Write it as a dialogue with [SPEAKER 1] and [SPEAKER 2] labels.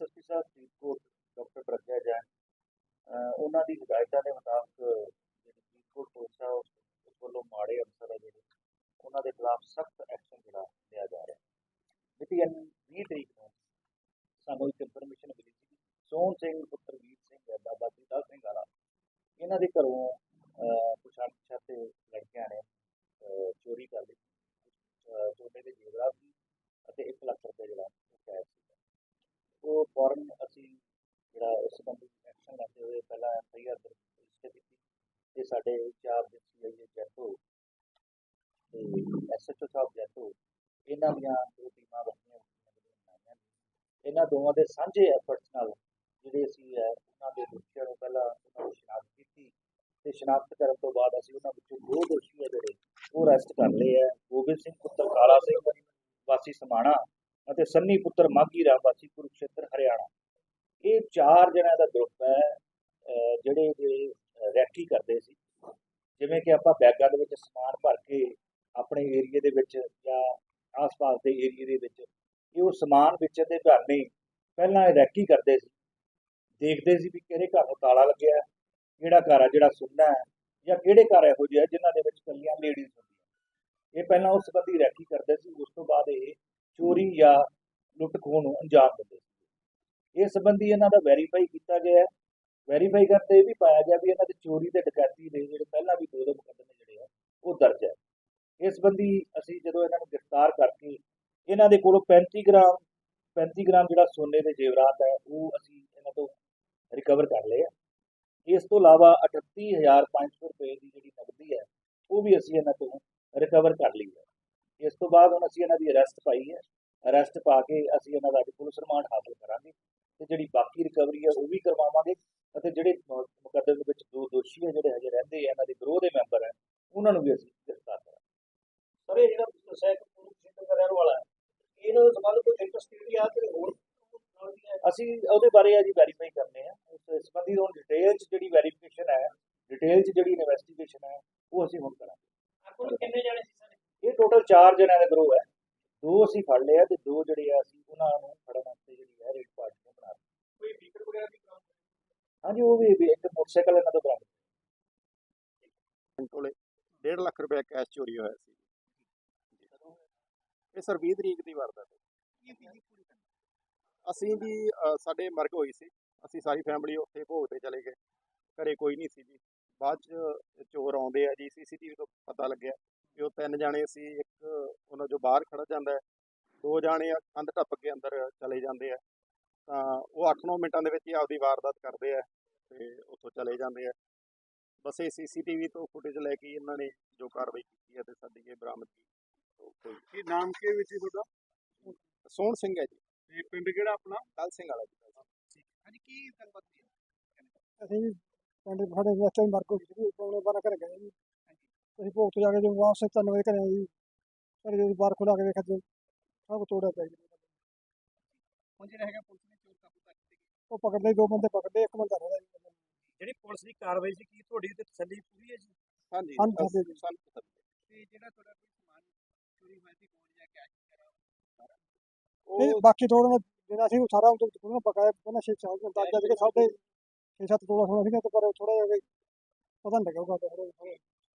[SPEAKER 1] SSP ਸਾਹਿਬ Faridkot doctor Pragya Jain ਉਹਨਾਂ ਦੀ ਹਦਾਇਤਾਂ ਦੇ ਮੁਤਾਬਕ ਜਿਹੜੀ ਫਰੀਦਕੋਟ ਪੁਲਿਸ ਆ ਉਸ ਵੱਲੋਂ ਮਾੜੇ ਅਫਸਰ ਆ ਜਿਹੜੇ ਉਹਨਾਂ ਦੇ ਖਿਲਾਫ ਸਖਤ ਐਕਸ਼ਨ ਜਿਹੜਾ ਲਿਆ ਜਾ ਰਿਹਾ। ਮਿਤੀ 20 ਤਰੀਕ ਨੂੰ ਸਾਨੂੰ ਇੱਕ ਇਨਫੋਰਮੇਸ਼ਨ ਮਿਲੀ ਸੀ ਸੋਹਣ ਸਿੰਘ ਪੁੱਤਰ ਵੀਰ ਸਿੰਘ ਹੈ ਬਾਬਾ ਜੀਤਾ ਸਿੰਘ ਵਾਲਾ। ਇਹਨਾਂ ਦੇ ਘਰੋਂ ਅਹ, ਕੁਛ ਅਣਪਛਾਤੇ ਲੜਕਿਆਂ ਨੇ ਅਹ, ਚੋਰੀ ਕਰ ਲਈ ਅਹ, ਸੋਨੇ ਦੇ ਜੇਵਰਾਤ ਸੀ ਅਤੇ 1 ਲੱਖ ਰੁਪਏ ਜਿਹੜਾ ਉਹ ਕੈਸ਼ ਸੀ ਫੌਰਨ ਅਸੀਂ ਜਿਹੜਾ ਇਸ ਸੰਬੰਧੀ ਐਕਸ਼ਨ ਲੈਂਦੇ ਹੋਏ ਪਹਿਲਾਂ ਐਫ ਆਈ ਆਰ ਰਜਿਸਟਰ ਕੀਤੀ ਤੇ ਸਾਡੇ ਚਾਰ ਦੇ ਸੀਆਈਏ ਜੈਤੋ ਤੇ ਐਸਐਚਓ ਸਾਹਿਬ ਜੈਤੋ ਇਹਨਾਂ ਦੀਆਂ ਦੋ ਟੀਮਾਂ ਵੱਖਰੀਆਂ ਵੱਖਰੀਆਂ ਇਹਨਾਂ ਦੋਵਾਂ ਦੇ ਸਾਂਝੇ ਐਫਰਟਸ ਨਾਲ ਜਿਹੜੇ ਅਸੀਂ ਉਹਨਾਂ ਦੇ ਦੋਸ਼ੀਆਂ ਨੂੰ ਪਹਿਲਾਂ ਉਹਨਾਂ ਦੀ ਸ਼ਨਾਖਤ ਕੀਤੀ, ਤੇ ਸ਼ਨਾਖਤ ਕਰਨ ਤੋਂ ਬਾਅਦ ਅਸੀਂ ਉਹਨਾਂ ਵਿੱਚੋਂ ਦੋ ਦੋਸ਼ੀ ਹੈ ਜਿਹੜੇ, ਉਹ ਅਰੈਸਟ ਕਰ ਲਏ ਹੈ। ਗੋਬਿੰਦ ਸਿੰਘ ਪੁੱਤਰ ਕਾਲਾ ਸਿੰਘ, ਵਾਸੀ ਸਮਾਣਾ, ਅਤੇ ਸੰਨੀ ਪੁੱਤਰ ਮਾਗੀ ਰਾਮ, ਵਾਸੀ ਕੁਰੂਕਸ਼ੇਤਰ ਹਰਿਆਣਾ। ਇਹ ਚਾਰ ਜਣਿਆਂ ਦਾ ਗਰੁੱਪ ਹੈ ਜਿਹੜੇ ਜਿਹੜੇ ਰੈਕੀ ਕਰਦੇ ਸੀ। ਜਿਵੇਂ ਕਿ ਆਪਾਂ ਬੈਗਾਂ ਦੇ ਵਿੱਚ ਸਮਾਨ ਭਰ ਕੇ ਆਪਣੇ ਏਰੀਏ ਦੇ ਵਿੱਚ ਜਾਂ ਆਸ-ਪਾਸ ਦੇ ਏਰੀਏ ਦੇ ਵਿੱਚ ਇਹ ਉਹ ਸਮਾਨ ਵਿੱਚ ਦੇ ਬਹਾਨੇ ਪਹਿਲਾਂ ਇਹ ਰੈਕੀ ਕਰਦੇ ਸੀ। ਦੇਖਦੇ ਸੀ ਵੀ ਕਿਹੜੇ ਘਰ ਨੂੰ ਤਾਲਾ ਲੱਗਿਆ ਕਿਹੜਾ ਘਰ ਆ ਜਿਹੜਾ ਸੁੰਨਾ ਹੈ, ਜਾਂ ਕਿਹੜੇ ਘਰ ਇਹੋ ਜਿਹੇ ਆ ਜਿਨ੍ਹਾਂ ਦੇ ਵਿੱਚ ਕੱਲੀਆਂ ਲੇਡੀਜ਼ ਹੁੰਦੀਆਂ। ਇਹ ਪਹਿਲਾਂ ਉਸ ਸੰਬੰਧੀ ਰੈਕੀ ਕਰਦੇ ਸੀ, ਉਸ ਤੋਂ ਬਾਅਦ ਇਹ ਚੋਰੀ ਜਾਂ ਲੁੱਟ ਖੋਹ ਨੂੰ ਅੰਜਾਮ ਦਿੰਦੇ ਇਸ ਸੰਬੰਧੀ ਇਹਨਾਂ ਦਾ ਵੈਰੀਫਾਈ ਕੀਤਾ ਗਿਆ ਵੈਰੀਫਾਈ ਕਰਦੇ ਇਹ ਵੀ ਪਾਇਆ ਗਿਆ ਵੀ ਇਹਨਾਂ ਦੇ ਚੋਰੀ ਤੇ ਡਕੈਤੀ ਦੇ ਜਿਹੜੇ ਪਹਿਲਾਂ ਵੀ ਦੋ ਦੋ ਮੁਕੱਦਮੇ ਜਿਹੜੇ ਆ, ਉਹ ਦਰਜ ਹੈ। ਇਸ ਸੰਬੰਧੀ ਅਸੀਂ ਜਦੋਂ ਇਹਨਾਂ ਨੂੰ ਗ੍ਰਿਫਤਾਰ ਕਰਕੇ ਇਹਨਾਂ ਦੇ ਕੋਲੋਂ 35 ਗ੍ਰਾਮ 35 ਗ੍ਰਾਮ ਜਿਹੜਾ ਸੋਨੇ ਦੇ ਜੇਵਰਾਤ ਹੈ, ਉਹ ਅਸੀਂ ਇਹਨਾਂ ਤੋਂ ਰਿਕਵਰ ਕਰ ਲਏ ਆ। ਇਸ ਤੋਂ ਇਲਾਵਾ 38500 ਰੁਪਏ ਦੀ ਜਿਹੜੀ ਨਕਦੀ ਹੈ, ਉਹ ਵੀ ਅਸੀਂ ਇਹਨਾਂ ਤੋਂ ਰਿਕਵਰ ਕਰ ਲਈ ਹੈ। ਇਸ ਤੋਂ ਬਾਅਦ ਹੁਣ ਅਸੀਂ ਇਹਨਾਂ ਦੀ ਅਰੈਸਟ ਪਾਈ ਹੈ। ਅਰੈਸਟ ਪਾ ਕੇ ਅਸੀਂ ਇਹਨਾਂ ਦਾ ਅੱਜ ਪੁਲਿਸ ਰਿਮਾਂਡ ਹਾਸਲ ਕਰਾਂਗੇ। ਤੇ ਜਿਹੜੀ ਬਾਕੀ ਰਿਕਵਰੀ ਹੈ ਉਹ ਵੀ ਕਰਵਾਵਾਂਗੇ। ਅਤੇ ਜਿਹੜੇ ਮੁਕੱਦਮੇ ਦੇ ਵਿੱਚ ਦੋ ਦੋਸ਼ੀ ਹੈ ਜਿਹੜੇ ਹਜੇ ਰਹਿੰਦੇ ਆ ਇਹਨਾਂ ਦੇ ਗਰੋਹ ਦੇ ਮੈਂਬਰ ਹੈ ਉਹਨਾਂ ਨੂੰ ਵੀ ਅਸੀਂ ਗ੍ਰਿਫਤਾਰ ਕਰਾਂਗੇ।
[SPEAKER 2] ਸਰ ਇਹ ਜਿਹੜਾ ਦੱਸਿਆ ਕਿ ਪੁਲਿਸ ਸਟੇਸ਼ਨ ਦਾ ਰਹਿਣ ਵਾਲਾ ਹੈ ਇਹਨਾਂ ਦਾ ਸਬੰਧ ਕੋਈ ਇੰਟਰਸਟੇਟ ਆ ਤੇ ਹੋਰ ਹੈ?
[SPEAKER 1] ਅਸੀਂ ਉਹਦੇ ਬਾਰੇ ਅਜੀ ਵੈਰੀਫਾਈ ਕਰਨੇ ਆ। ਉਸ ਸੰਬੰਧੀ ਹੁਣ ਡਿਟੇਲ ਚ ਜਿਹੜੀ ਵੈਰੀਫਿਕੇਸ਼ਨ ਹੈ ਡਿਟੇਲ ਚ ਜਿਹੜੀ ਇਨਵੈਸਟੀਗੇਸ਼ਨ ਹੈ ਉਹ ਅਸੀਂ ਹੁਣ ਕਰਾਂਗੇ।
[SPEAKER 2] ਕੋਲ ਕਿੰਨੇ ਜਾਣੇ ਸੀ ਸਰ?
[SPEAKER 1] ਇਹ ਟੋਟਲ 4 ਜਣਿਆਂ ਦਾ ਗਰੋਹ ਹੈ। ਦੋ ਅਸੀਂ ਫੜ ਲਏ ਆ ਤੇ ਦੋ ਜਿਹੜੇ ਆ ਅਸੀਂ ਉਹਨਾਂ ਨੂੰ ਫੜਨ ਵਾਸਤੇ ਜਿਹੜੀ ਹੈ ਰੇਡ ਪਾਰਟੀ ਨੇ ਬਣਾ ਦਿੱਤੀ
[SPEAKER 2] ਕੋਈ ਵੀਕਰ ਵਗੈਰਾ ਵੀ ਕੰਮ
[SPEAKER 1] ਹਾਂਜੀ ਉਹ ਵੀ ਵੀ ਇੱਕ ਮੋਟਰਸਾਈਕਲ ਇਹਨਾਂ ਤੋਂ ਬਰਾਮਦ
[SPEAKER 3] ਕੋਲੇ 1.5 ਲੱਖ ਰੁਪਏ ਕੈਸ਼ ਚੋਰੀ ਹੋਇਆ ਸੀ। ਇਹ ਸਰ 20 ਤਰੀਕ ਦੀ ਵਾਰਦਾਤ ਹੈ। ਅਸੀਂ ਜੀ ਸਾਡੇ ਮਰਗ ਹੋਈ ਸੀ। ਅਸੀਂ ਸਾਰੀ ਫੈਮਿਲੀ ਉੱਥੇ ਭੋਗ ਤੇ ਚਲੇ ਗਏ। ਘਰੇ ਕੋਈ ਨਹੀਂ ਸੀ ਜੀ। ਬਾਅਦ ਚ ਚੋਰ ਆਉਂਦੇ ਆ ਜੀ ਸੀਸੀਟੀਵੀ ਤੋਂ ਪਤਾ ਲੱਗਿਆ ਕਿ ਉਹ ਤਿੰਨ ਜਾਣੇ ਸੀ। ਇੱਕ ਉਹਨਾਂ ਜੋ ਬਾਹਰ ਖੜਾ ਜਾਂਦਾ ਹੈ। ਦੋ ਜਾਣੇ ਕੰਧ ਟੱਪ ਕੇ ਅੰਦਰ ਚਲੇ ਜਾਂਦੇ ਆ। ਤਾਂ ਉਹ 8-9 ਮਿੰਟਾਂ ਦੇ ਵਿੱਚ ਹੀ ਆਪਦੀ ਵਾਰਦਾਤ ਕਰਦੇ ਆ। ਤੇ ਉੱਥੋਂ ਚਲੇ ਜਾਂਦੇ ਆ। ਬਸ ਇਹ ਸੀਸੀਟੀਵੀ ਤੋਂ ਫੁਟੇਜ ਲੈ ਕੇ ਇਹਨਾਂ ਨੇ ਜੋ ਕਾਰਵਾਈ ਕੀਤੀ ਹੈ ਤੇ ਸਾਡੀ ਇਹ ਬਰਾਮਦਗੀ
[SPEAKER 4] ਕੀ ਨਾਮ ਕੀ ਵਿੱਚ ਤੁਹਾਡਾ?
[SPEAKER 3] ਸੋਹਣ ਸਿੰਘ ਹੈ ਜੀ।
[SPEAKER 4] ਤੇ ਪਿੰਡ ਕਿਹੜਾ ਆਪਣਾ?
[SPEAKER 3] ਕੱਲ ਸਿੰਘ ਵਾਲਾ ਜੀ।
[SPEAKER 4] ਹਾਂਜੀ ਕੀ ਗੱਲਬਾਤ ਹੋਈ
[SPEAKER 5] ਅਸੀਂ ਪਿੰਡ ਸਾਡੇ ਰਸਤੇ ਮਰਕੋ ਸੀ ਪੌਣੇ ਬਾਰਾਂ ਘਰ ਗਏ ਜੀ ਅਸੀਂ ਭੋਗ ਤੋਂ ਜਾ ਕੇ ਜਦੋਂ ਵਾਪਸ ਤਿੰਨ ਵਜੇ ਘਰੇ ਆਏ ਜੀ ਘਰੇ ਜਦੋਂ ਬਾਹਰ ਖੋਲਾ ਕੇ ਵੇਖਿਆ ਸਭ ਤੋੜਿਆ ਪਿਆ ਜੀ।
[SPEAKER 4] ਹੁਣ ਜਿਹੜਾ ਹੈਗਾ ਪੁਲਿਸ ਨੇ ਚੋਰ ਕਾਬੂ ਕਰ ਲਿੱਤੇ।
[SPEAKER 5] ਉਹ ਪਕੜਦੇ ਦੋ ਬੰਦੇ ਪਕੜਦੇ ਇੱਕ ਬੰਦਾ ਰਹਿ ਗਿਆ ਜੀ।
[SPEAKER 2] ਜਿਹੜੀ ਪੁਲਿਸ ਦੀ ਕਾਰਵਾਈ ਸੀ ਕੀ ਤੁਹਾਡੀ ਤੇ ਤਸੱਲੀ ਪੂਰੀ ਹੈ ਜੀ
[SPEAKER 3] ਹਾਂਜੀ। ਸਾਨੂੰ ਪਤਾ।
[SPEAKER 4] ਤੇ ਜਿਹੜਾ ਤੁਹਾਡਾ ਕੋਈ ਸਮਾਨ ਚੋਰੀ ਹੋਇਆ ਸੀ ਫੋਨ ਜਾਂ ਕੈਸ਼ ਵਗੈਰਾ
[SPEAKER 3] ਉਹ
[SPEAKER 5] ਬਾਕੀ ਤੋੜਨ ਜਿਹੜਾ ਸੀ ਉਹ ਸਾਰਾ ਉਹ ਤੋਂ ਪਕਾਇਆ ਪਹਿਲਾਂ ਛੇ ਚਾਰ ਅੰਦਾਜ਼ਾ ਜਿਹੜੇ ਸਾਡੇ ਛੇ ਸੱਤ ਤੋੜਾ ਹੋਣਾ ਸੀਗਾ ਤੇ ਪਰ ਥੋੜਾ ਜਿਹਾ ਪਤਾ ਨਹੀਂ ਲੱਗਾ ਉਹਦਾ ਥੋੜਾ